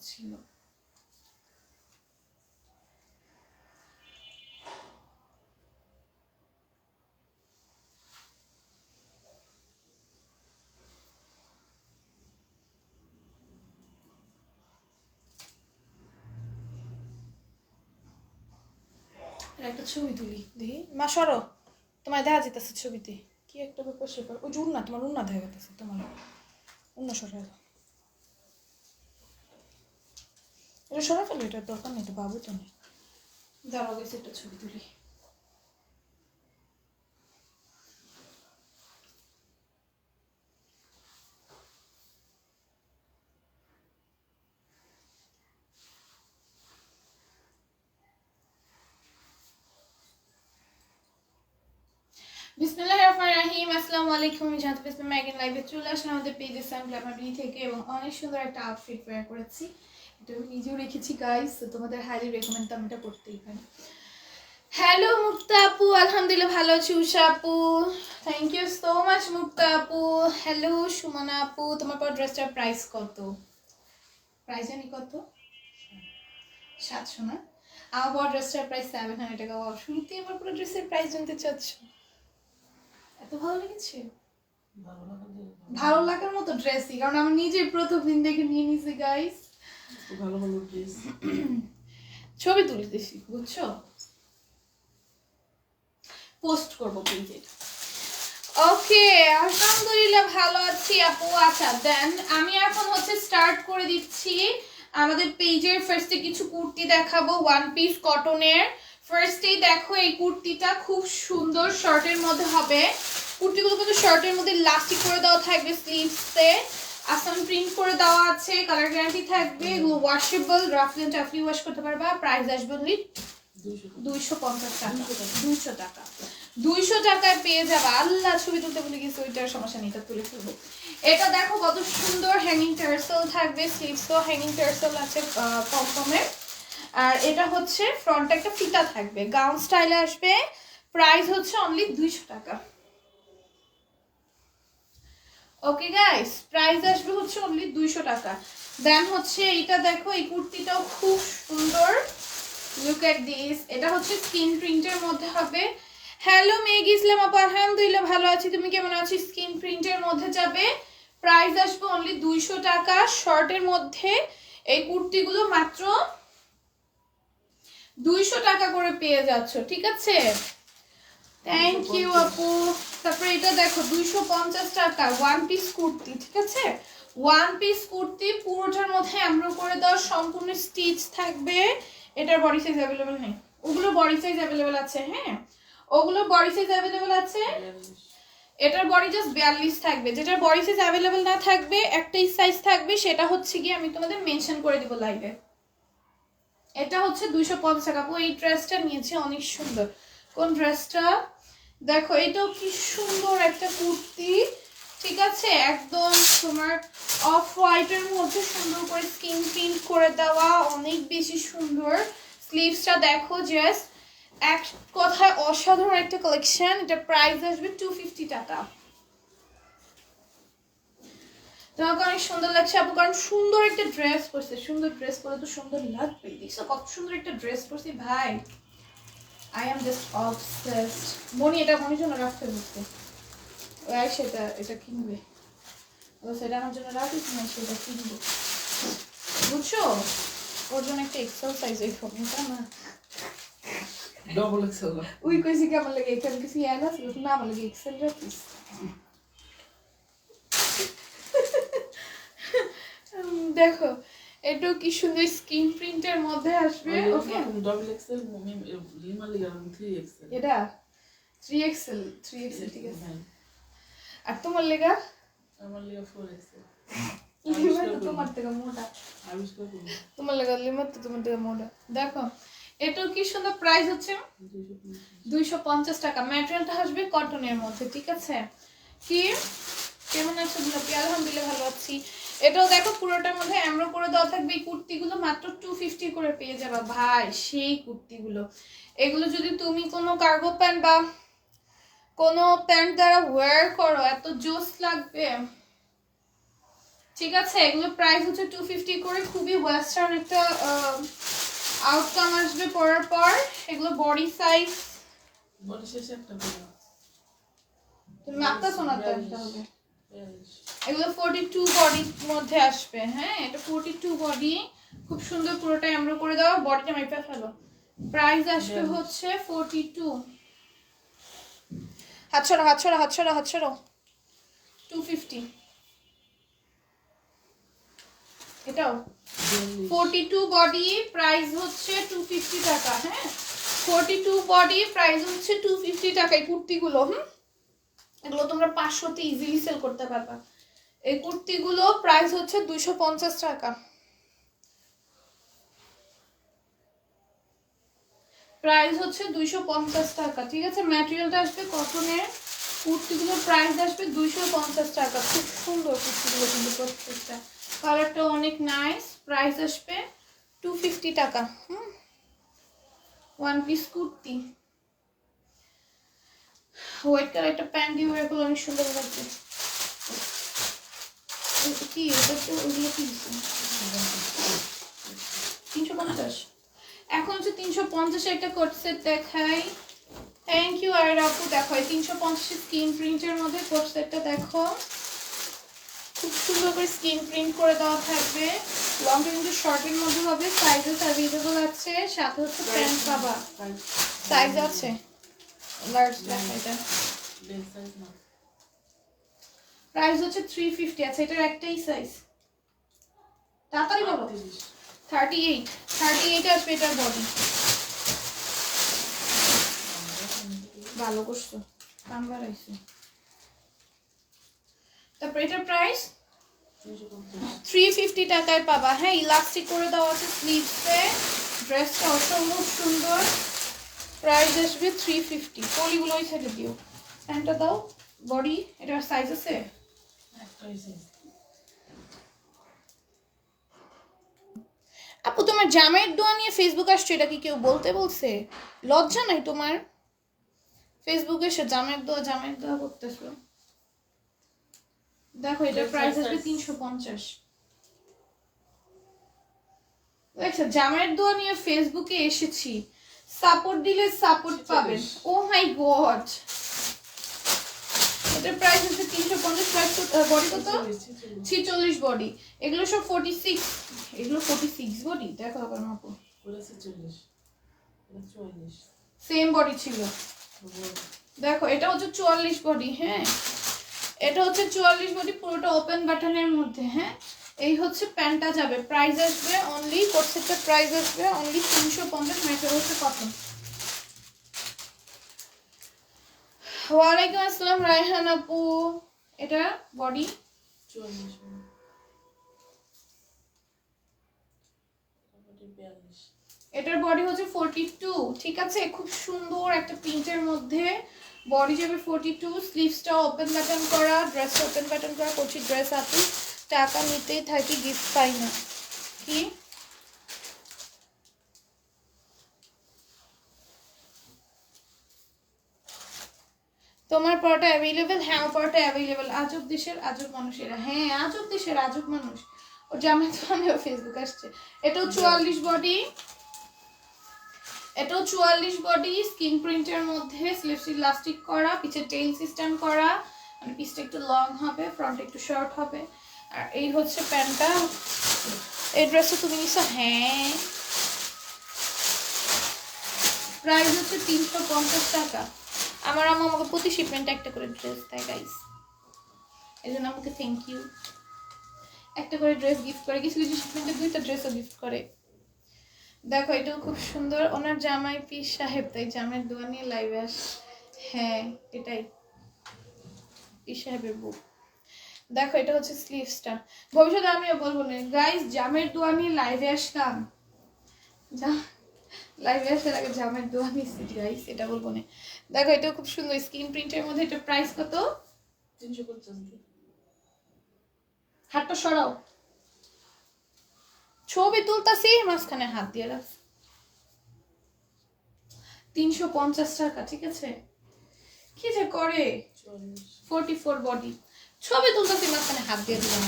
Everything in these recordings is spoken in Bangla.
ছিল একটা ছবি তুলি, দেখি। মা, সরো। তোমার দেখা যেতেছে ছবিতে। কি একটা ব্যাপার, সেপার। ওই যে তোমার উন্না দেখা যেতেছে তোমার। উন্না সরা এটা সরা ফেলো, এটার দরকার নেই তো তো নেই গেছে একটা ছবি তুলি। আলাইকুম। চলে আসলাম আমাদের পেজে সাম গ্ল্যামারি থেকে, এবং অনেক সুন্দর একটা আউটফিট ওয়্যার করেছি। এটা আমি নিজেও রেখেছি গাইস তো তোমাদের হাইলি রেকমেন্ড তো আমি এটা করতেই পারি। হ্যালো মুক্তা আপু আলহামদুলিল্লাহ ভালো আছি উষা আপু। Thank you so much Mukta আপু। হ্যালো সুমনা আপু তোমার পর ড্রেসটার প্রাইস কত? প্রাইস জানি কত? সাতশো না? আমার পর ড্রেসটার প্রাইস সেভেন হান্ড্রেড টাকা। শুরুতেই আমার পুরো ড্রেসের প্রাইস জানতে চাচ্ছ। এত ভালো লেগেছে? ভালো লাগার মতো ড্রেসই কারণ আমি নিজে প্রথম দিন দেখে নিয়ে নিছি গাইস ভালো ভালো ড্রেস ছবি তুলতেছি বুঝছ? পোস্ট করব পেজে ওকে আলহামদুলিল্লাহ ভালো আছি আপু। আচ্ছা দেন আমি এখন হচ্ছে স্টার্ট করে দিচ্ছি আমাদের পেজের ফার্স্টে কিছু কুর্তি দেখাবো ওয়ান পিস কটনের ফার্স্টেই দেখো এই কুর্তিটা খুব সুন্দর শর্টের মধ্যে হবে। কুর্তিগুলো কিন্তু শর্টের মধ্যে লাস্টিক করে দেওয়া থাকবে স্লিভসে আসাম প্রিন্ট করে দেওয়া আছে কালার গ্যারান্টি থাকবে ওয়াশেবল রাফলি অ্যান্ড টাফলি ওয়াশ করতে পারবা প্রাইস আসবে only দুইশো পঞ্চাশ টাকা, দুইশো টাকা। দুইশো টাকায় পেয়ে যাবে। আল্লাহ ছবি তুলতে বলে গেছি ওইটার সমস্যা নেই তুলে ফেলব। এটা দেখো কত সুন্দর হ্যাঙ্গিং টার্সেল থাকবে স্লিভস তো হ্যাঙ্গিং টার্সেল আছে কমকমের আর এটা হচ্ছে ফ্রন্টে একটা ফিতা থাকবে গাউন স্টাইলে আসবে প্রাইস হচ্ছে অনলি দুইশো টাকা। ওকে গাইস প্রাইস আসবে হচ্ছে অনলি দুইশো টাকা। দেন হচ্ছে এটা দেখো, এই কুর্তিটাও খুব সুন্দর। লুক এট দিস এটা হচ্ছে স্কিন প্রিন্টের মধ্যে হবে। হ্যালো মেঘ ইসলাম আপু, আলহামদুলিল্লাহ ভালো আছি। তুমি কেমন আছো? স্কিন প্রিন্টের মধ্যে যাবে। প্রাইস আসবে অনলি দুইশো টাকা। শর্টের মধ্যে এই কুর্তিগুলো মাত্র দুইশো টাকা করে পেয়ে যাচ্ছ, ঠিক আছে? থ্যাংক ইউ আপু তারপরে এটা দেখো দুইশো পঞ্চাশ টাকা ওয়ান পিস কুর্তি ঠিক আছে? ওয়ান পিস কুর্তি পুরোটার মধ্যে এমব্রো করে দেওয়া সম্পূর্ণ স্টিচ থাকবে। এটার বডি সাইজ অ্যাভেলেবেল নেই। ওগুলো বডি সাইজ অ্যাভেলেবেল আছে হ্যাঁ? ওগুলো বডি সাইজ অ্যাভেলেবেল আছে? এটার বডি জাস্ট বিয়াল্লিশ থাকবে। যেটার বডি সাইজ অ্যাভেলেবেল না থাকবে একটাই সাইজ থাকবে সেটা হচ্ছে কি আমি তোমাদের মেনশন করে দিব লাইভে এটা হচ্ছে দুইশো পঞ্চাশ টাকা। আপু এই ড্রেসটা নিয়েছে অনেক সুন্দর। কোন ড্রেসটা দেখো, এটাও কি সুন্দর একটা কুর্তি। ঠিক আছে? একদম তোমার অফ হোয়াইটের মধ্যে সুন্দর করে স্কিন প্রিন্ট করে দেওয়া, অনেক বেশি সুন্দর। স্লিভসটা দেখো জাস্ট এক কথায় অসাধারণ একটা কালেকশন এটা প্রাইস আসবে টু ফিফটি টাকা। তোমাকে অনেক সুন্দর লাগছে, আপু, কারণ সুন্দর একটা ড্রেস পরছে। সুন্দর ড্রেস পরে তো সুন্দর লাগবে দেখছ, কত সুন্দর একটা ড্রেস পরছি, ভাই। I am just obsessed Moni এটা মনির জন্য রাখতে বলতে ওই সেটা এটা কিনবে। ও সেটা আমার জন্য রাখিস না সেটা কিনবে। বুঝছ? ওর জন্য একটা এক্সারসাইজ এই ফোনটা না। ডবল এক্সেল উই কইছি কি আমার লাগে এখানে কিছু ইয়াদ আছে না আমার লাগে এক্সেল রাখিস উম, দেখো এটাও কি সুন্দর স্কিন প্রিন্টের মধ্যে আসবে? ওকে। ডবল এক্সেল মমি লিমা লিগা থ্রি এক্সেল এটা? থ্রি এক্সেল থ্রি এক্সেল ঠিক আছে। আর তোমার লেগা? আমার লিগা ফোর এক্সেল লিমা তো তোমার থেকে মোটা। তোমার লেগা লিমা তো তোমার থেকে মোটা। দেখো এটাও কি সুন্দর প্রাইস হচ্ছে? দুইশো পঞ্চাশ টাকা। ম্যাটেরিয়ালটা আসবে কটনের মধ্যে ঠিক আছে? কি? কেমন আছো গোলাপি আলহামদুলিল্লাহ ভালো আছি। এটাও দেখো পুরোটার মধ্যে এমরো করে দেওয়া থাকবে। এই কুর্তিগুলো মাত্র টু ফিফটি করে পেয়ে যাবা। ভাই সেই কুর্তিগুলো। এগুলো যদি তুমি কোনো কার্গো প্যান্ট বা কোনো প্যান্ট দ্বারা ওয়্যার করো এত জোস লাগবে। ঠিক আছে এগুলো প্রাইস হচ্ছে টু ফিফটি করে। খুবই ওয়েস্টার্ন একটা আউটকাম আসবে পরার পর। এগুলো বডি সাইজ বডি শেষে একটা তুমি মাপটা শোনাতে। হবে। এগুলো ফোর্টি টু বডির মধ্যে আসবে হ্যাঁ? এটা ফোর্টি টু বডি খুব সুন্দর পুরোটাই আমরা করে দেওয়া বডিটা মেপে ফেলো। প্রাইস আসবে হচ্ছে ফোর্টি টু হাত ছড়ো হাত ছড়ো হাত ছড়ো হাত ছড়ো টু ফিফটি এটাও। ফোর্টি টু বডি প্রাইস হচ্ছে টু ফিফটি টাকা হ্যাঁ? ফোর্টি টু বডি প্রাইস হচ্ছে টু ফিফটি টাকা এই কুর্তিগুলো হুম? এগুলো তোমরা পাঁচশোতে ইজিলি সেল করতে পারবা। এই কুর্তিগুলো প্রাইস হচ্ছে দুইশো পঞ্চাশ টাকা। প্রাইস হচ্ছে দুইশো পঞ্চাশ টাকা, ঠিক আছে? ম্যাটেরিয়ালটা আসবে কটনের কুর্তিগুলোর প্রাইস আসবে দুইশো পঞ্চাশ টাকা। খুব সুন্দর কুর্তিগুলো কিন্তু প্রত্যেকটা। কালারটা অনেক নাইস প্রাইস আসবে টু ফিফটি টাকা, হুম? One piece kurti. হোয়াইট কালারটা প্যান্ট দিয়ে অনেক সুন্দর লাগবে। কি এটা তো ওগুলো কি? দিচ্ছে? তিনশো পঞ্চাশ। এখন হচ্ছে তিনশো পঞ্চাশে একটা কোট সেট দেখাই। থ্যাংক ইউ আর আপু দেখো এই তিনশো পঞ্চাশ স্ক্রিন প্রিন্টের মধ্যে কোট সেটটা দেখো। খুব সুন্দর করে স্ক্রিন প্রিন্ট করে দেওয়া থাকবে। লংটা কিন্তু শর্টের মধ্যে হবে সাইজেস অ্যাভেলেবল আছে সাথে হচ্ছে প্যান্ট পাবা সাইজ আছে। লার্জ এটা। প্রাইস হচ্ছে থ্রি ফিফটি আছে এটার একটাই সাইজ তাড়াতাড়ি বলো। থার্টি এইট থার্টি এইট আসবে এটার বডি ভালো করছ। দাম বাড়াইছো তারপর এটার প্রাইস। থ্রি ফিফটি টাকায় পাবা। হ্যাঁ ইলাস্টিক করে দেওয়া আছে স্লিভসে ড্রেসটা অসম্ভব সুন্দর। প্রাইস আসবে থ্রি ফিফটি পলিগুলো ওই সাইডে দিও। প্যান্টটা দাও। বডি এটার সাইজ আছে। আপু তোমার জামাইয়ের দোয়া নিয়ে ফেসবুক আসছো এটা কি কেউ বলতে বলছে? লজ্জা নাই তোমার? ফেসবুকে এসে জামাইয়ের দোয়া জামাইয়ের দোয়া করতেছো? দেখো Yes, প্রাইস আসবে তিনশো পঞ্চাশ। দেখছ জামাইয়ের দোয়া নিয়ে ফেসবুকে এসেছি। সাপোর্ট দিলে সাপোর্ট পাবেন। ও মাই গড এটার প্রাইস হচ্ছে তিনশো পঞ্চাশ বডি কত? ছেচল্লিশ, বডি এগুলো সব ফোর্টি সিক্স এগুলো ফোর্টি সিক্স বডি দেখো আবার মাপো। সেম বডি ছিল। দেখো এটা হচ্ছে চুয়াল্লিশ বডি হ্যাঁ? এটা হচ্ছে চুয়াল্লিশ বডি পুরোটা ওপেন বাটনের মধ্যে হ্যাঁ? এই হচ্ছে প্যান্টটা যাবে। প্রাইস আসবে অনলি কোটসেটটা প্রাইস আসবে অনলি তিনশো পঞ্চাশ মেটার হচ্ছে কত ওয়ালাইকুম আসসালাম, রায়হান আপু। এটা বডি। এটার বডি হচ্ছে ফোরটি টু ঠিক আছে? খুব সুন্দর একটা প্রিন্টের মধ্যে বডি যাবে ফোরটি টু স্লিভসটা ওপেন বাটন করা ড্রেসটা ওপেন বাটন করা, করছি ড্রেস আপু। টাকা নিতেই থাকি গিফট পাই না। কি? তোমার পরোটা অ্যাভেলেবেল হ্যাঁ আমার পরোটা অ্যাভেলেবেল আজব দেশের, আজব মানুষেরা। হ্যাঁ আজব দেশের, আজব মানুষ। ও জামাই তো আমিও ফেসবুক আসছে। এটাও চুয়াল্লিশ বডি এটাও চুয়াল্লিশ বডি স্কিন প্রিন্টের মধ্যে স্লিভস ইলাস্টিক করা, পিছে টেইল সিস্টেম করা। মানে পিসটা একটু লং হবে ফ্রন্ট একটু শর্ট হবে। আর এই হচ্ছে প্যান্টটা। এই ড্রেসটা তুমি নিছো? হ্যাঁ। প্রাইস হচ্ছে তিনশো পঞ্চাশ টাকা। আমার আম্মা আমাকে প্রতি শিপমেন্টে একটা করে ড্রেস দেয় গাইস এই জন্য আমাকে থ্যাংক ইউ একটা করে ড্রেস গিফট করে, কিছু কিছু শিপমেন্টে দুইটা ড্রেসও গিফট করে। দেখো, এটাও খুব সুন্দর। ওনার জামাই পীর সাহেব, তাই জামাইয়ের দোয়া নিয়ে লাইভে আস হ্যাঁ এটাই। পীর সাহেবের বুক দেখো, এটা হচ্ছে স্লিভসটা ভবিষ্যতে আমিও বলব না। গাইস জামের দোয়া নিয়ে লাইভে আসলাম। লাইভে আসার আগে জামের দোয়া নিয়েছি গাইস এটা বলব না। দেখো এটা খুব সুন্দর। স্ক্রিন প্রিন্টের মধ্যে এটা প্রাইস কত? তিনশো পঞ্চাশ। হাতটা সরাও। ছবি তুলতাছি মাঝখানে হাত দিয়ে রাখ। তিনশো পঞ্চাশ টাকা ঠিক আছে? কি যে করে। ফোরটি ফোর বডি ছবি তুলতেছি মাঝখানে হাত দিয়ে দিলাম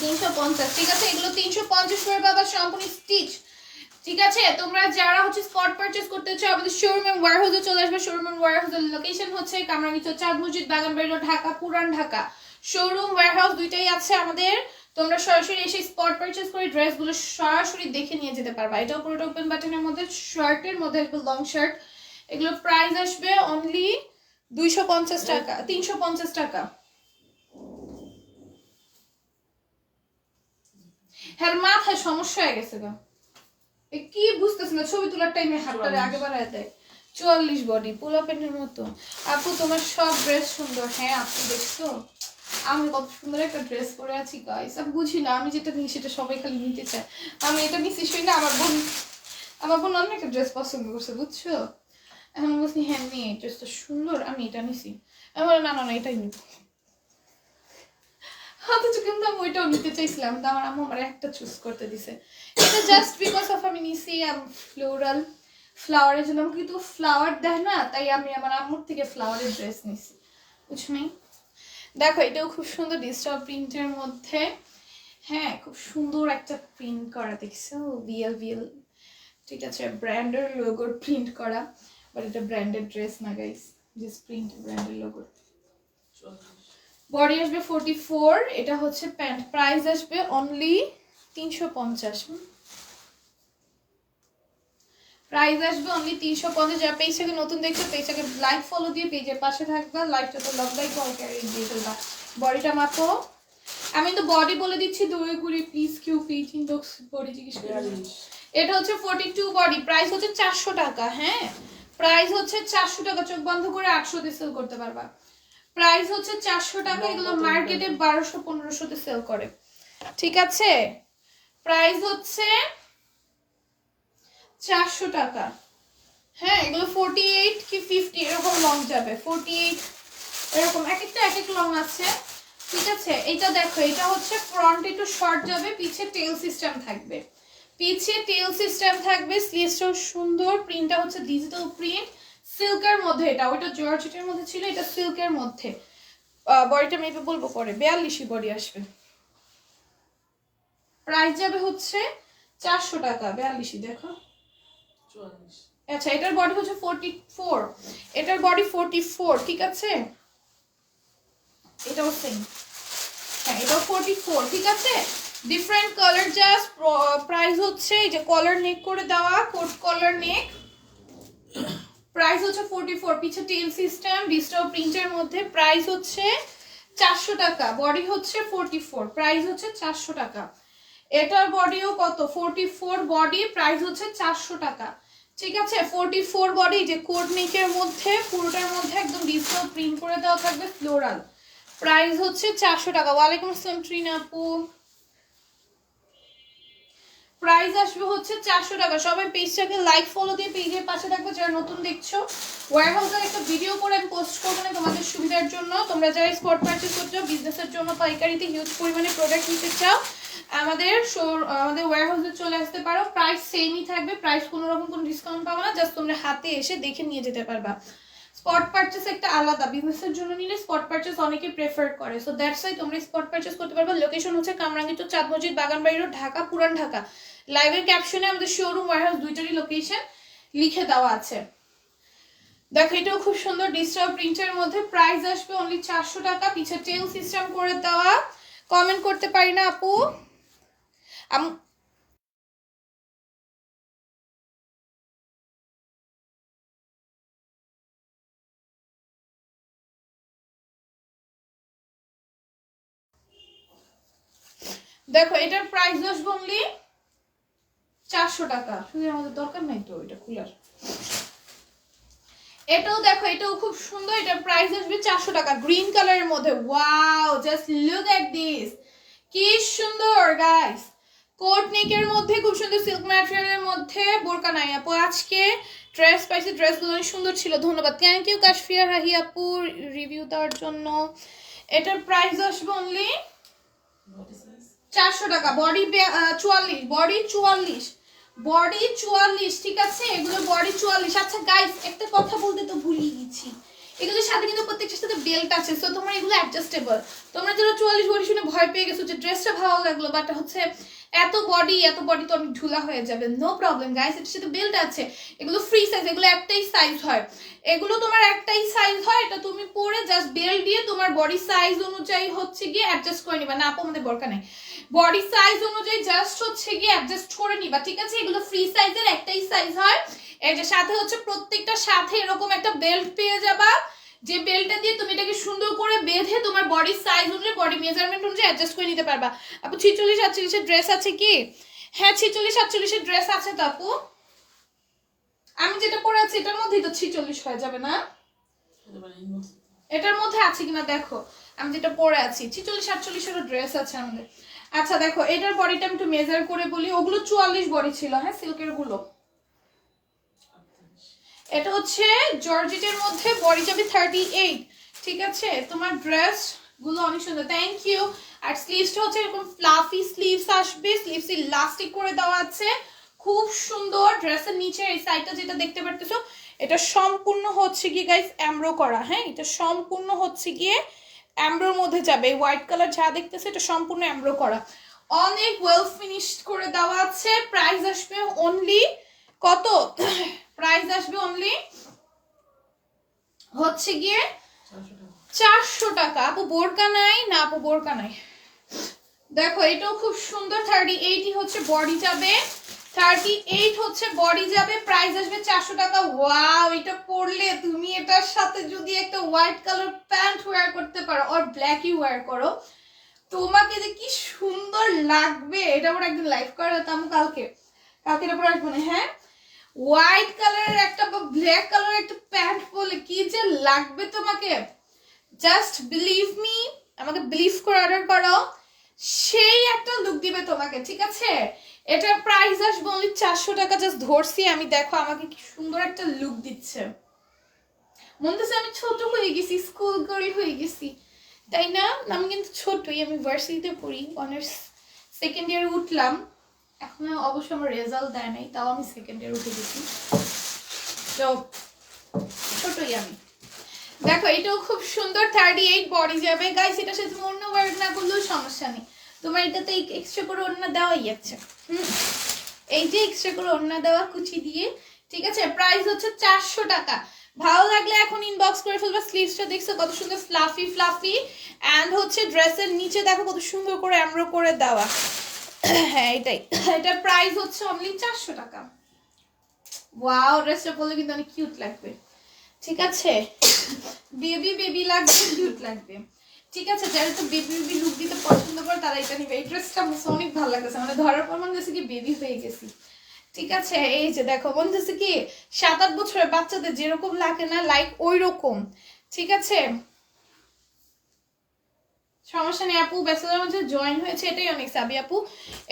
তিনশো পঞ্চাশ ঠিক আছে? এগুলো তিনশো পঞ্চাশ করে বাবা সম্পূর্ণ স্টিচ ঠিক আছে? তোমরা যারা হচ্ছে স্পট পারচেস করতে চাও, আমাদের শোরুম এন্ড ওয়ারহাউসে চলে আসবে। শোরুম এন্ড ওয়ারহাউসের লোকেশন হচ্ছে কামরাঙ্গিচ চাঁদ মসজিদ বাগানবাড়ি ঢাকা, পুরান ঢাকা। শোরুম ওয়ারহাউস দুইটাই আছে আমাদের। তোমরা সরাসরি এসে স্পট পারচেস করে ড্রেসগুলো সরাসরি দেখে নিয়ে যেতে পারবা। এটা পুরোটা ওপেন বাটনের মধ্যে শার্টের মধ্যে আসবে লং শার্ট এগুলো প্রাইস আসবে অনলি দুইশো পঞ্চাশ টাকা, তিনশো পঞ্চাশ টাকা। হ্যাঁ মাথায় সমস্যা হয়ে গেছে গা। কি বুঝতেছ না? ছবি তোলার টাইমে হাতটারে আগে বাড়ায় দেয়। চুয়াল্লিশ বডি পোলা প্যান্টের মতো। আপু তোমার সব ড্রেস সুন্দর। হ্যাঁ আপু দেখছ? আমি কত সুন্দর একটা ড্রেস পরে আছি গাইস আমি বুঝি না আমি যেটা নিই সেটা সবাই খালি নিতে চায়। আমি এটা নিচ্ছি শুই না আমার বোন আমার বোন অন্য একটা ড্রেস পছন্দ করছে বুঝছ? এখন বলছি হ্যাঁ নিয়ে এই ড্রেসটা সুন্দর আমি এটা নিছি। আমি বললাম, না না না এটাই নিব। অথচ কিন্তু আমি ওইটাও নিতে চাইছিলাম, কিন্তু আমার আম্মু আমার একটা চুজ করতে দিছে। এটা জাস্ট বিকজ অফ আমি নিছি ফ্লোরাল ফ্লাওয়ারের জন্য। আমাকে কিন্তু ফ্লাওয়ার দেয় না, তাই আমি আমার আম্মুর থেকে ফ্লাওয়ারের ড্রেস নিছি। বুঝছ নাই? দেখো, এটাও খুব সুন্দর ডিজিটাল প্রিন্টের মধ্যে। হ্যাঁ খুব সুন্দর একটা প্রিন্ট করা, দেখছ? বিএল বিএল ঠিক আছে, ব্র্যান্ডের লোগোর প্রিন্ট করা। বাট এটা ব্র্যান্ডেড ড্রেস না গাইস জাস্ট প্রিন্ট ব্র্যান্ডের লোগোর চুয়াল্লিশ বডি আসবে ফোরটি ফোর এটা হচ্ছে প্যান্ট প্রাইস আসবে অনলি তিনশো পঞ্চাশ প্রাইস আসবে অনলি তিনশো পঞ্চাশ যারা পেজটাকে নতুন দেখছ পেজটাকে লাইক ফলো দিয়ে পেজের পাশে থাকবা লাইকটা তো লভ লাইক ক্যারি দিয়ে ফেলবা। বডিটা মাত্র আমি তো বডি বলে দিচ্ছি দৌড়ে কুড়ি পিস কিউ পিচ ইনবক্স বডি জিজ্ঞেস এটা হচ্ছে ফোর্টি টু বডি প্রাইস হচ্ছে চারশো টাকা হ্যাঁ? প্রাইস হচ্ছে চারশো টাকা চোখ বন্ধ করে আটশো দিয়ে সেল করতে পারবা। প্রাইস হচ্ছে চারশো টাকা এগুলো মার্কেটে বারোশো পনেরোশোতে সেল করে। ঠিক আছে? প্রাইস হচ্ছে চারশো টাকা। হ্যাঁ এগুলো ফোর্টি এইট কি ফিফটি এরকম লং যাবে। ফোর্টি এইট এরকম এক একটা এক এক লং আছে। ঠিক আছে? এটা দেখো এটা হচ্ছে ফ্রন্ট একটু শর্ট যাবে পিছে টেল সিস্টেম থাকবে। পিছে টেল সিস্টেম থাকবে স্লিভসটাও সুন্দর প্রিন্টটা হচ্ছে ডিজিটাল প্রিন্ট সিল্কের মধ্যে এটা ওইটা জর্জেটের মধ্যে ছিল এটা সিল্কের মধ্যে। বডিটা মেপে বলব পরে বিয়াল্লিশই বডি আসবে। প্রাইস যাবে হচ্ছে চারশো টাকা বিয়াল্লিশই দেখো। আচ্ছা এটার বডি হচ্ছে ফোরটি ফোর এটার বডি ফোরটি ফোর ঠিক আছে? এটাও সেম হ্যাঁ এটাও ফোরটি ফোর ঠিক আছে? ডিফারেন্ট কালার জাস্ট প্রাইস হচ্ছে এই যে কলার নেক করে দেওয়া কোট কলার নেক প্রাইস হচ্ছে ফোরটি ফোর পিছে টেল সিস্টেম ডিজিটাল প্রিন্টের মধ্যে প্রাইস হচ্ছে চারশো টাকা বডি হচ্ছে ফোরটি ফোর প্রাইস হচ্ছে চারশো টাকা। এটার বডিও কত? ফোরটি ফোর বডি প্রাইস হচ্ছে চারশো টাকা। ঠিক আছে? ফোরটি ফোর বডি যে কোড মধ্যে, পুরোটার মধ্যে একদম ডিজিটাল প্রিন্ট করে দেওয়া থাকবে ফ্লোরাল প্রাইস হচ্ছে চারশো টাকা। ওয়ালাইকুম আসসালাম, ট্রিনা প্রাইস আসবে হচ্ছে চারশো টাকা। সবাই পেজটাকে লাইক ফলো দিয়ে পেজের পাশে থাকবে। যারা নতুন দেখছ ওয়ারহাউসের একটা ভিডিও করে আমি পোস্ট করব না তোমাদের সুবিধার জন্য। তোমরা যারা স্পট পারচেস করছ বিজনেসের জন্য পাইকারিতে হিউজ পরিমাণে প্রোডাক্ট নিতে চাও, আমাদের আমাদের ওয়ারহাউসে চলে আসতে পারো। প্রাইস সেমই থাকবে। প্রাইস কোনো রকম কোনো ডিসকাউন্ট পাবে না। জাস্ট তোমরা হাতে এসে দেখে নিয়ে যেতে পারবা। স্পট পারচেস একটা আলাদা। বিজনেসের জন্য নিলে স্পট পারচেস অনেকে প্রেফার করে। সো দ্যাটস ওয়াই তোমরা স্পট পারচেস করতে পারবে। লোকেশন হচ্ছে কামরাঙ্গি তো চাঁদ মসজিদ বাগানবাড়ি রোড ঢাকা, পুরান ঢাকা। লাইভের ক্যাপশনে আমাদের শোরুম ওয়ারহাউস দুইটারই লোকেশন লিখে দেওয়া আছে। দেখো, এটাও খুব সুন্দর ডিজিটাল প্রিন্টের মধ্যে। প্রাইস আসবে অনলি চারশো টাকা। পিছে টেল সিস্টেম করে দেওয়া। কমেন্ট করতে পারি না আপু। দেখো, এটার প্রাইস আসবে অনলি চারশো টাকা। শুধু আমাদের দরকার নাই তো এটা কুলার এটাও দেখো এটাও খুব সুন্দর এটার প্রাইস আসবে চারশো টাকা। গ্রিন কালারের মধ্যে। Wow just look at this কি সুন্দর গাইস কোট নেকের মধ্যে খুব সুন্দর সিল্ক ম্যাটেরিয়ালের মধ্যে বোরকা নাই আপু। আজকে ড্রেস পাইছি ড্রেসগুলো অনেক সুন্দর ছিল। ধন্যবাদ। থ্যাংক ইউ কাশফিয়া রাহি আপু রিভিউ দেওয়ার জন্য। এটার প্রাইস আসবে অনলি চারশো টাকা। বডি চুয়াল্লিশ। বডি চুয়াল্লিশ। বডি চুয়াল্লিশ, ঠিক আছে? এগুলো বডি চুয়াল্লিশ। আচ্ছা গাইস একটা কথা বলতে তো ভুলিয়ে গেছি। এগুলোর সাথে কিন্তু প্রত্যেকটার সাথে বেল্ট আছে সো তোমার এগুলো অ্যাডজাস্টেবল তোমরা যারা চুয়াল্লিশ বডি শুনে ভয় পেয়ে গেছো যে ড্রেসটা ভালো লাগল বাট হচ্ছে এত বডি এত বডি তো অনেক ঢুলা হয়ে যাবে। নো প্রবলেম গাইস এটার সাথে বেল্ট আছে। এগুলো ফ্রি সাইজ এগুলো একটাই সাইজ হয়। এগুলো তোমার একটাই সাইজ হয়, এটা তুমি পরে জাস্ট বেল্ট দিয়ে তোমার বডি সাইজ অনুযায়ী হচ্ছে গিয়ে অ্যাডজাস্ট করে নিবা। না, আপু, আমাদের দরকার নেই। বডি সাইজ অনুযায়ী জাস্ট হচ্ছে গিয়ে অ্যাডজাস্ট করে নিবা, ঠিক আছে? এগুলো ফ্রি সাইজের একটাই সাইজ হয়। যে সাথে হচ্ছে প্রত্যেকটা সাথে এরকম একটা বেল্ট পেয়ে যাবা। যে বেল্টটা দিয়ে তুমি এটাকে সুন্দর করে বেঁধে তোমার বডির সাইজ অনুযায়ী বডি মেজারমেন্ট অনুযায়ী অ্যাডজাস্ট করে নিতে পারবা। আপু, ছিচল্লিশ আটচল্লিশের ড্রেস আছে কি? হ্যাঁ ছিচল্লিশ আটচল্লিশের ড্রেস আছে তো আপু। আমি যেটা পরে আছি, এটার মধ্যেই তো ছিচল্লিশ হয়ে যাবে না। এটার মধ্যে আছে কিনা দেখো। আমি যেটা পরে আছি, ছিচল্লিশ আটচল্লিশেরও ড্রেস আছে আমাদের। আচ্ছা দেখো, এটার বডিটা আমি একটু মেজার করে বলি। ওগুলো চুয়াল্লিশ বডি ছিল হ্যাঁ সিল্কেরগুলো। এটা হচ্ছে জর্জেটের মধ্যে বডি যাবে থার্টি এইট ঠিক আছে? তোমার ড্রেসগুলো অনেক সুন্দর থ্যাংক ইউ আর স্লিভসটা হচ্ছে এরকম ফ্লাফি স্লিভস আসবে স্লিভস ইলাস্টিক করে দেওয়া আছে। খুব সুন্দর ড্রেসের নিচে এই সাইডটা যেটা দেখতে পারতেছো, এটা সম্পূর্ণ হচ্ছে গিয়ে গাইস অ্যামব্রো করা হ্যাঁ? এটা সম্পূর্ণ হচ্ছে গিয়ে অ্যামব্রোর মধ্যে যাবে। এই হোয়াইট কালার যা দেখতেছে, এটা সম্পূর্ণ অ্যামব্রো করা। অনেক ওয়েল ফিনিশড করে দেওয়া আছে। প্রাইস আসবে অনলি কত? প্রাইস আসবে অনলি হচ্ছে গিয়ে চারশো টাকা। আপু বোরকা নাই? না আপু বোরকা নাই। দেখো এটাও খুব সুন্দর। থার্টি এইটই হচ্ছে বডি যাবে। থার্টি এইট হচ্ছে বডি যাবে। প্রাইস আসবে চারশো টাকা। ওয়াও এটা পরলে তুমি এটার সাথে যদি একটা হোয়াইট কালার প্যান্ট ওয়্যার করতে পারো আর ব্ল্যাকই ওয়্যার করো তোমাকে যে কি সুন্দর লাগবে। এটা আমার একদিন লাইভ করা যেতাম কালকে কালকে এটা পরে আসব না হ্যাঁ? হোয়াইট কালারের একটা বা ব্ল্যাক কালারের একটা প্যান্ট পরলে কি যে লাগবে তোমাকে? জাস্ট বিলিভ মি আমাকে বিলিভ করে অর্ডার করো। সেই একটা লুক দিবে তোমাকে, ঠিক আছে? এটার প্রাইস আসবে অনলি চারশো টাকা জাস্ট ধরছি, আমি দেখো আমাকে কি সুন্দর একটা লুক দিচ্ছে। মনে হচ্ছে আমি ছোট হয়ে গেছি স্কুল গার্ল হয়ে গেছি। তাই না? আমি কিন্তু ছোটই, আমি ভার্সিটিতে পড়ি অনার্স সেকেন্ড ইয়ারে উঠলাম। এখন অবশ্য আমার রেজাল্ট দেয় নাই, তাও আমি সেকেন্ড ইয়ার উঠে গেছি। তো ছোটই আমি। দেখো, এটাও খুব সুন্দর থার্টি এইট বডি যাবে। গাইস এটার সাথে অন্য ওয়ার্ক না করলেও সমস্যা নেই। তোমার এটাতে এক্সট্রা করে অন্য দেওয়াই আছে। এই যে এক্সট্রা করে অন্য দেওয়া কুচি দিয়ে, ঠিক আছে? প্রাইস হচ্ছে চারশো টাকা। ভালো লাগলে এখন ইনবক্স করে ফেলবা। স্লিভসটা দেখছ, কত সুন্দর ফ্লাফি ফ্লাফি অ্যান্ড হচ্ছে ড্রেসের নিচে দেখো কত সুন্দর করে এমব্রো করে দেওয়া। হ্যাঁ এটাই। এটার প্রাইস হচ্ছে অনলি চারশো টাকা। ওয়াও ড্রেসটা পরলে কিন্তু অনেক কিউট লাগবে। ঠিক আছে? বেবি বেবি লাগবে কিউট লাগবে। ঠিক আছে, যারা তো বেবি বেবি লুক দিতে পছন্দ করে, তারা এটা নিবে। এই ড্রেসটা আমার অনেক ভালো লাগতেছে। মানে ধরার পর মনে হচ্ছে কি বেবি হয়ে গেছি। ঠিক আছে? এই যে দেখো, মনে হচ্ছে কি সাত আট বছরের বাচ্চাদের যেরকম লাগে না লাইক ওই রকম ঠিক আছে? সমস্যা নেই আপু ব্যস্ততার মধ্যে জয়েন হয়েছে, এটাই অনেক সাবি আপু।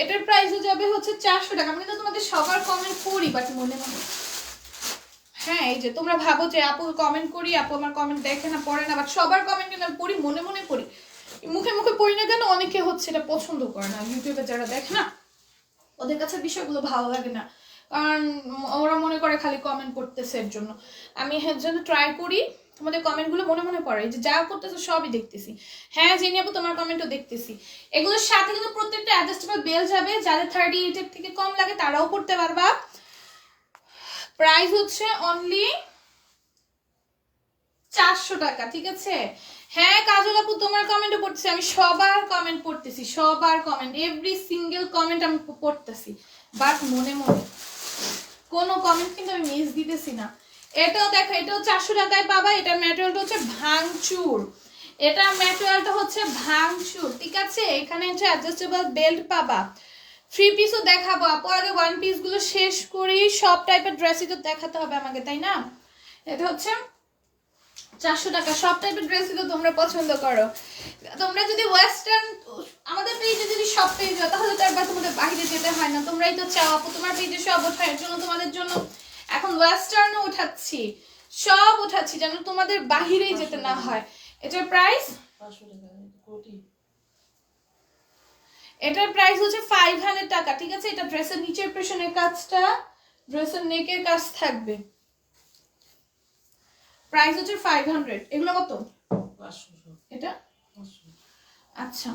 এটার প্রাইসও যাবে হচ্ছে চারশো টাকা। আমি কিন্তু তোমাদের সবার কমেন্ট করি বাট মনে মনে হ্যাঁ এই যে তোমরা ভাবো যে আপু কমেন্ট করি, আপু আমার কমেন্ট দেখে না, পড়ে না বাট সবার কমেন্ট কিন্তু আমি পড়ি, মনে মনে পড়ি। মুখে মুখে পড়ি না কেন, অনেকে হচ্ছে এটা পছন্দ করে না। ইউটিউবে যারা দেখে না, ওদের কাছে বিষয়গুলো ভালো লাগে না। কারণ ওরা মনে করে খালি কমেন্ট করতেছে এর জন্য। আমি এর জন্য ট্রাই করি। তোমাদের কমেন্টগুলো মনে মনে পড়ে। যে যা করতেছে সবই দেখতেছি। হ্যাঁ জেনে যাব তোমার কমেন্টও দেখতেছি। এগুলোর সাথে কিন্তু প্রত্যেকটা অ্যাডজাস্টেবল বেল যাবে। যাদের থার্টি এইটের থেকে কম লাগে তারাও করতে পারবা। প্রাইস হচ্ছে অনলি চারশো টাকা, ঠিক আছে? হ্যাঁ কাজল আপু, তোমার কমেন্টও পড়তেছি। আমি সবার কমেন্ট পড়তেছি, সবার কমেন্ট এভরি সিঙ্গেল কমেন্ট আমি পড়তেছি। বাট মনে মনে, কোনো কমেন্ট কিন্তু আমি মিস দিতেছি না। এটাও দেখো এটাও চারশো টাকায় পাবা এটার ম্যাটেরিয়ালটা হচ্ছে ভাঙচুর। এটা ম্যাটেরিয়ালটা হচ্ছে ভাঙচুর, ঠিক আছে? এখানে হচ্ছে অ্যাডজাস্টেবল বেল্ট পাবা। থ্রি পিসও দেখাবো আপু, আগে ওয়ান পিসগুলো শেষ করি, সব টাইপের ড্রেসই তো দেখাতে হবে আমাকে, তাই না? এটা হচ্ছে চারশো টাকা, সব টাইপের ড্রেসই তো তোমরা পছন্দ করো। তোমরা যদি ওয়েস্টার্ন আমাদের পেজে যদি সব পেজ হয়, তাহলে তো একবার তোমাদের বাইরে যেতে হয় না। তোমরাই তো চাও আপু, তোমার পেজে সব ওঠায় এর জন্য তোমাদের জন্য এখন ওয়েস্টার্নও উঠাচ্ছি সব উঠাচ্ছি যেন তোমাদের বাহিরেই যেতে না হয়। এটার প্রাইস এটার প্রাইস হচ্ছে ফাইভ হান্ড্রেড টাকা ঠিক আছে? এটা ড্রেসের নিচের পেছনের কাজটা ড্রেসের নেকের কাজ থাকবে। প্রাইস হচ্ছে ফাইভ হান্ড্রেড এগুলো কত? এটা? আচ্ছা।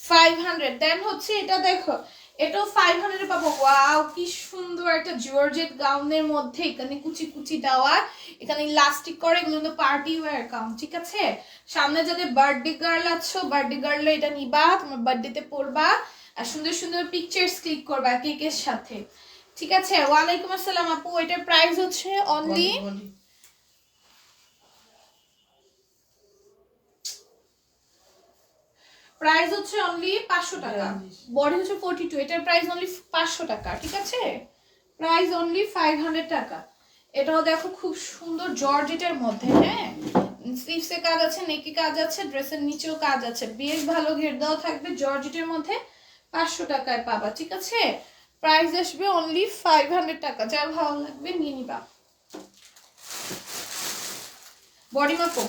ফাইভ হান্ড্রেড দেন হচ্ছে এটা দেখো এটাও ফাইভ হান্ড্রেড পাবো। ওয়াও কি সুন্দর একটা জর্জেট গাউনের মধ্যে এখানে কুচি কুচি দেওয়া এখানে ইলাস্টিক করে, এগুলো কিন্তু পার্টি ওয়্যার গাউন ঠিক আছে? সামনে যাদের বার্থডে গার্ল আছো বার্থডে গার্লে এটা নিবা, তোমার বার্থডেতে পরবা, আর সুন্দর সুন্দর পিকচার্স ক্লিক করবা কেকের সাথে। ঠিক আছে? ওয়ালাইকুম আসসালাম আপু, এটার প্রাইস হচ্ছে অনলি প্রাইস হচ্ছে অনলি পাঁচশো টাকা। বিয়াল্লিশ। বডি হচ্ছে ফোর্টি টু এটার প্রাইস অনলি পাঁচশো টাকা ঠিক আছে? প্রাইস অনলি ফাইভ হান্ড্রেড টাকা। এটাও দেখো খুব সুন্দর জর্জেটের মধ্যে হ্যাঁ? স্লিভসে কাজ আছে নেকি কাজ আছে ড্রেসের নিচেও কাজ আছে। বেশ ভালো ঘের দেওয়া থাকবে জর্জেটের মধ্যে পাঁচশো টাকায় পাবা ঠিক আছে? প্রাইস আসবে অনলি ফাইভ হান্ড্রেড টাকা। যা ভালো লাগবে নিয়ে নিবা। বডি মাপো।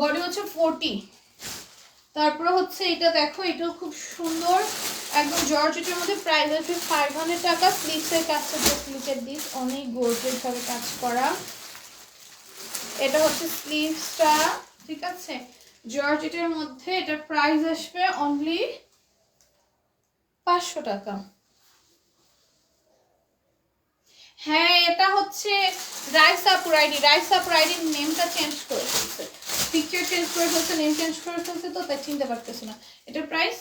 বডি হচ্ছে ফোরটি তারপরে হচ্ছে এটা দেখো, এটাও খুব সুন্দর। একদম জর্জেটের মধ্যে প্রাইস আছে ফাইভ হান্ড্রেড টাকা। স্লিপসের কাজটা জাস্ট এট দিস। অনেক গোর্জেস ভাবে কাজ করা। এটা হচ্ছে স্লিভসটা ঠিক আছে? জর্জেটের মধ্যে এটার প্রাইস আসবে অনলি পাঁচশো টাকা। হ্যাঁ এটা হচ্ছে রাইসাপুর আইডি রাইসাপুর আইডির নেমটা চেঞ্জ করে ফেলছে পিকচার চেঞ্জ করে ফেলছে নেম চেঞ্জ করে ফেলছে তো, তাই চিনতে পারতেছে না। এটার প্রাইস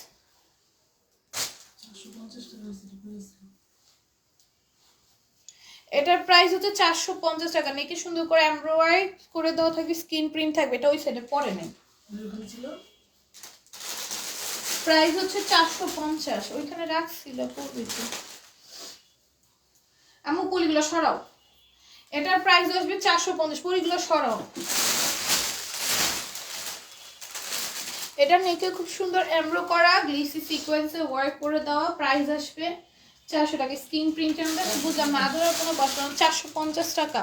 এটার প্রাইস হচ্ছে চারশো পঞ্চাশ টাকা। নাকি সুন্দর করে এমব্রয়ডারি করে দেওয়া থাকবে স্ক্রিন প্রিন্ট থাকবে, এটা ওই সাইডে পরে ছিল প্রাইস হচ্ছে চারশো পঞ্চাশ। ওইখানে রাখছিল পড়বি তো আমু পুলিগুলো সরাও। এটার প্রাইস আসবে চারশো পঞ্চাশ, পুলিগুলো সরাও। এটা নেকে খুব সুন্দর এমব্রো করা গ্লিসি সিকোয়েন্সে ওয়ার্ক করে দেওয়া প্রাইস আসবে চারশো টাকা। স্ক্রিন প্রিন্টের মধ্যে বুঝলাম না আদরের কোনো কথা চারশো পঞ্চাশ টাকা।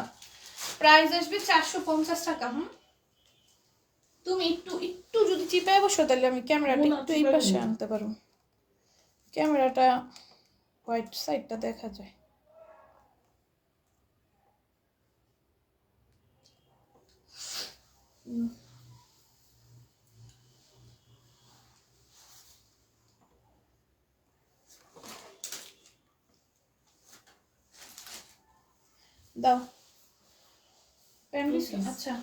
প্রাইস আসবে চারশো পঞ্চাশ টাকা হুম? তুমি একটু একটু যদি চিপায় বসো তাহলে আমি ক্যামেরাটা একটু এই পাশে আনতে পারব। ক্যামেরাটা হোয়াইট সাইডটা দেখা যায়। হুম। দাও. আচ্ছা।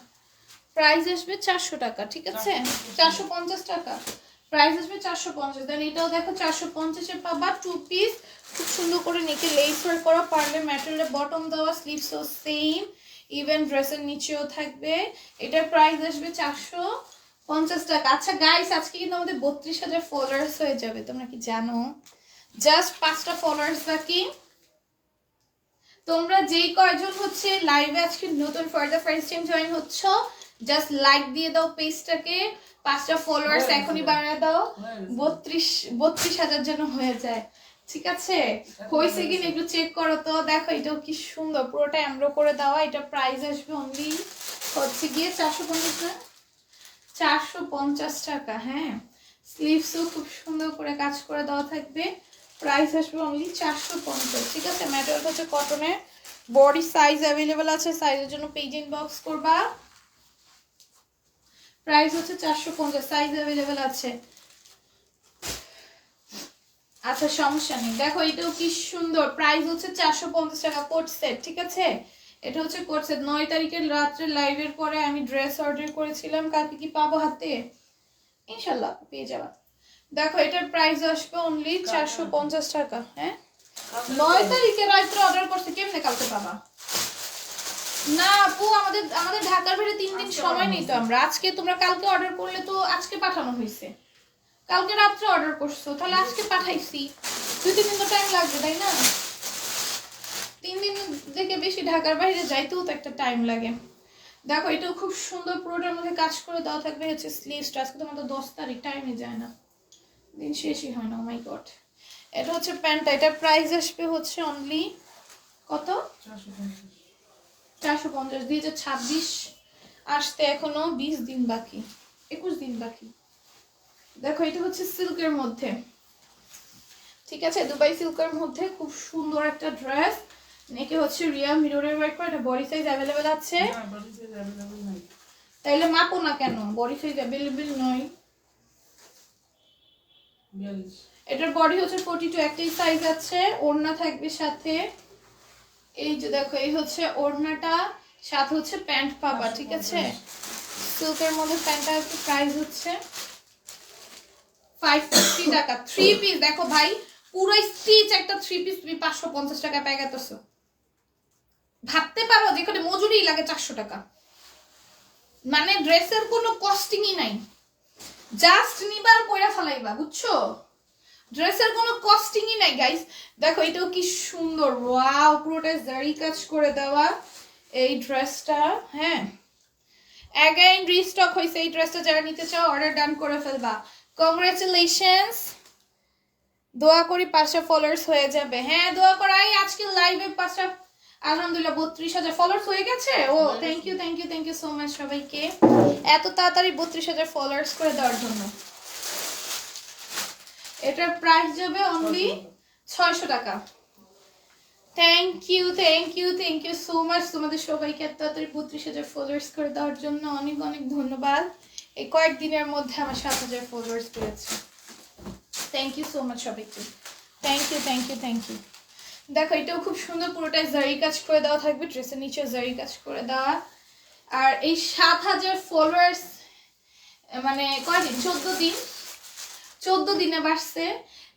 প্রাইস আসবে চারশো টাকা ঠিক আছে? চারশো পঞ্চাশ। টাকা। প্রাইস আসবে চারশো পঞ্চাশ। দেন এটাও দেখো চারশো পঞ্চাশে পাবা টু পিস খুব সুন্দর করে নিচে লেস ওয়ার্ক করা পারলে ম্যাটেরিয়ালের বটম দেওয়া স্লিভসও সেম ইভেন ড্রেসের নিচেও থাকবে। এটার প্রাইস আসবে চারশো পঞ্চাশ টাকা। আচ্ছা গাইস আজকে কিন্তু আমাদের বত্রিশ হাজার ফলোয়ার্স হয়ে যাবে তোমরা কি জানো? জাস্ট পাঁচটা ফলোয়ার্স বাকি। তোমরা যেই কয়জন হচ্ছে লাইভে আজকে নতুন for the first time join হচ্ছ জাস্ট লাইক দিয়ে দাও পেজটাকে পাঁচটা ফলোয়ার্স এখনই। বাড়ায় দাও। বত্রিশ বত্রিশ হাজার যেন হয়ে যায়। ঠিক আছে? হয়েছে কিনা একটু চেক করো তো। দেখো এটাও কি সুন্দর। পুরোটা এমব্রো করে দেওয়া এটা প্রাইস আসবে অনলি হচ্ছে গিয়ে চারশো পঞ্চাশ চারশো পঞ্চাশ টাকা হ্যাঁ। স্লিভসও খুব সুন্দর করে কাজ করে দেওয়া থাকবে। প্রাইস আসবে অনলি চারশো পঞ্চাশ। ঠিক আছে ম্যাটেরিয়াল হচ্ছে কটনের বডি সাইজ অ্যাভেলেবেল আছে সাইজের জন্য পেজ বক্স করবা। প্রাইস হচ্ছে চারশো পঞ্চাশ সাইজ অ্যাভেলেবেল আছে। আচ্ছা সমস্যা নেই। দেখো, এটাও কি সুন্দর। প্রাইস হচ্ছে চারশো পঞ্চাশ টাকা কোট সেট ঠিক আছে? এটা হচ্ছে কোট সেট নয় তারিখের রাত্রে লাইভের পরে আমি ড্রেস অর্ডার করেছিলাম। কালকে কি পাবো হাতে? ইনশাল্লাহ পেয়ে যাবা। দেখো এটার প্রাইস আসবে অনলি চারশো পঞ্চাশ টাকা হ্যাঁ? নয় তারিখে রাত্রে অর্ডার করছে কেমনে কালকে পাবা? না আপু আমাদের আমাদের ঢাকার বাইরে তিন দিন আজকে সময় নেই তো আমরা। আজকে তোমরা কালকে অর্ডার করলে তো আজকে পাঠানো হয়েছে। কালকে রাত্রে অর্ডার করছ তাহলে আজকে পাঠাইছি। দুই তিন দিন তো টাইম লাগবে তাই না? তিন দিন থেকে বেশি ঢাকার বাইরে যাইতেও তো একটা টাইম লাগে। দেখো এটাও খুব সুন্দর পুরোটার মধ্যে কাজ করে দেওয়া থাকবে হচ্ছে স্লিভসটা আজকে তোমাদের দশ তারিখ টাইমে যায় না। দিন শেষই হয় না মাই গড এটা হচ্ছে প্যান্টটা এটা প্রাইস আসবে হচ্ছে অনলি কত? চারশো পঞ্চাশ। দুই হাজার ছাব্বিশ। আসতে এখনও বিশ দিন বাকি একুশ দিন বাকি। দেখো এটা হচ্ছে সিল্কের মধ্যে। ঠিক আছে দুবাই সিল্কের মধ্যে খুব সুন্দর একটা ড্রেস। নেকে হচ্ছে রিয়া মিররের ওয়ার্ক করা এটা বডি সাইজ অ্যাভেলেবেল আছে। তাইলে মাপো না কেন? বডি সাইজ অ্যাভেলেবেল নয়। এটার বডি হচ্ছে ফোর্টি টু একটাই সাইজ আছে। ওড়না থাকবে সাথে। এই যে দেখো এই হচ্ছে ওড়নাটা সাথে হচ্ছে প্যান্ট পাবা ঠিক আছে? সিল্কের মধ্যে প্যান্টটা প্রাইস হচ্ছে ফাইভ ফিফটি টাকা থ্রি পিস দেখো ভাই পুরো স্টিচ একটা থ্রি পিস তুমি পাঁচশো পঞ্চাশ টাকা পেয়ে গেতেছো। ভাবতে পারো যেখানে মজুরি লাগে চারশো টাকা। মানে ড্রেসের কোনো কস্টিংই নাই। জাস্ট নিবার পয়রা ফেলাইবা, বুঝছ? ড্রেসের কোনো কস্টিংই নাই গাইস দেখো, এটাও কি সুন্দর। ওয়াও পুরোটা জারি কাজ করে দেওয়া এই ড্রেসটা হ্যাঁ? অ্যাগেইন রিস্টক হয়েছে এই ড্রেসটা যারা নিতে চাও অর্ডার ডান করে ফেলবা। কংগ্রেচুলেশনস দোয়া করি, পাঁচটা ফলোয়ার্স হয়ে যাবে। হ্যাঁ দোয়া করাই আজকে লাইভে পাঁচটা আলহামদুলিল্লাহ বত্রিশ হাজার ফলোয়ার্স হয়ে গেছে? ও thank you thank you thank you so much সবাইকে। এত তাড়াতাড়ি বত্রিশ হাজার ফলোয়ার্স করে দেওয়ার জন্য। এটার প্রাইস যাবে অনলি ছয়শো টাকা। Thank you thank you thank you so much তোমাদের সবাইকে এত তাড়াতাড়ি বত্রিশ হাজার ফলোয়ার্স করে দেওয়ার জন্য অনেক অনেক ধন্যবাদ। এই কয়েকদিনের মধ্যে আমার সাত হাজার ফলোয়ার্স পেয়েছে থ্যাংক ইউ সো মাচ সবাইকে। Thank you thank you thank you দেখো, এটাও খুব সুন্দর, পুরোটাই জারি কাজ করে দেওয়া থাকবে, ড্রেসের নিচে জারি কাজ করে দেওয়া। আর এই সাত হাজার ফলোয়ার্স মানে কয়দিন চোদ্দ দিন। চোদ্দ দিনে বাড়ছে।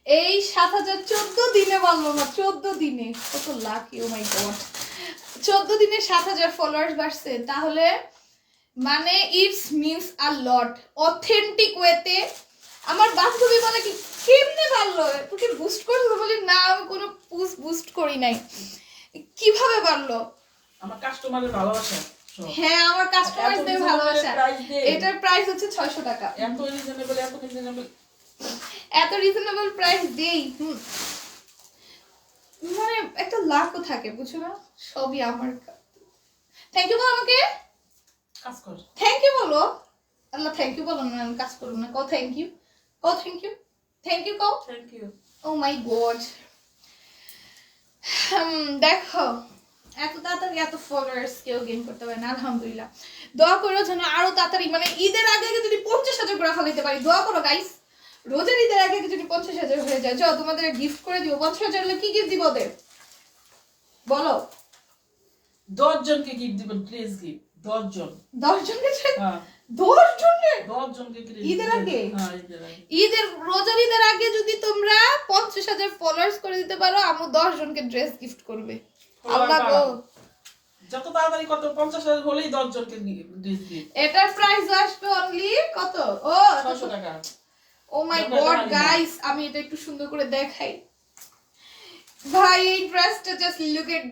এই সাত হাজার চোদ্দ দিনে বাড়লো না, চোদ্দ দিনে। কত লাকি ও মাই গড চোদ্দ দিনে সাত হাজার ফলোয়ার্স বাড়ছে। তাহলে মানে it's means a lot authentic ওয়েতে আমার বান্ধবী বলে কি কেমনে বাড়লো। তোকে বুস্ট করছ বলি না আমি কোনো বুস্ট বুস্ট করি নাই। কীভাবে বাড়লো? আমার কাস্টমারের ভালোবাসা হ্যাঁ আমার কাস্টমারদের ভালোবাসা। এটার প্রাইস হচ্ছে ছয়শো টাকা। এত রিজনেবল এত রিজনেবল এত রিজনেবল প্রাইস দেই মানে একটা লাখও থাকে বুঝছ না? সবই আমার থ্যাংক ইউ বলো আমাকে। কাজ কর। থ্যাংক ইউ বলো। আল্লাহ থ্যাংক ইউ বলো না আমি কাজ করব না। কও থ্যাংক ইউ কও থ্যাংক ইউ থ্যাংক ইউ কও thank you oh my god দেখো এত তাড়াতাড়ি এত ফলোয়ার্স কেউ গেইন করতে পারে না আলহামদুলিল্লাহ। দোয়া করো যেন আরও তাড়াতাড়ি মানে ঈদের আগে আগে যদি পঞ্চাশ হাজার করে ফেলাইতে পারি দোয়া করো গাইস রোজার ঈদের আগে আগে যদি পঞ্চাশ হাজার হয়ে যায় যাও তোমাদের গিফট করে দিও পঞ্চাশ হাজার হলে কি গিফট দিব ওদের? বলো। দশ জনকে গিফট দিব প্লিজ গিফট দশ জন দশ জনকে হ্যাঁ। দশ জনের? দশ জনকে ঈদের আগে? হ্যাঁ ঈদের রোজার ঈদের আগে যদি তোমরা পঞ্চাশ হাজার ফলোয়ার্স করে দিতে পারো আমু দশ জনকে ড্রেস গিফট করবে। আল্লাহ গো। যত তাড়াতাড়ি কত পঞ্চাশ হাজার হলেই দশ জনকে ড্রেস এটার প্রাইস আসবে অনলি কত? ও ছশো টাকা। ও মাই গড গাইস আমি এটা একটু সুন্দর করে দেখাই। ভাই এই ড্রেসটা জাস্ট লুক এট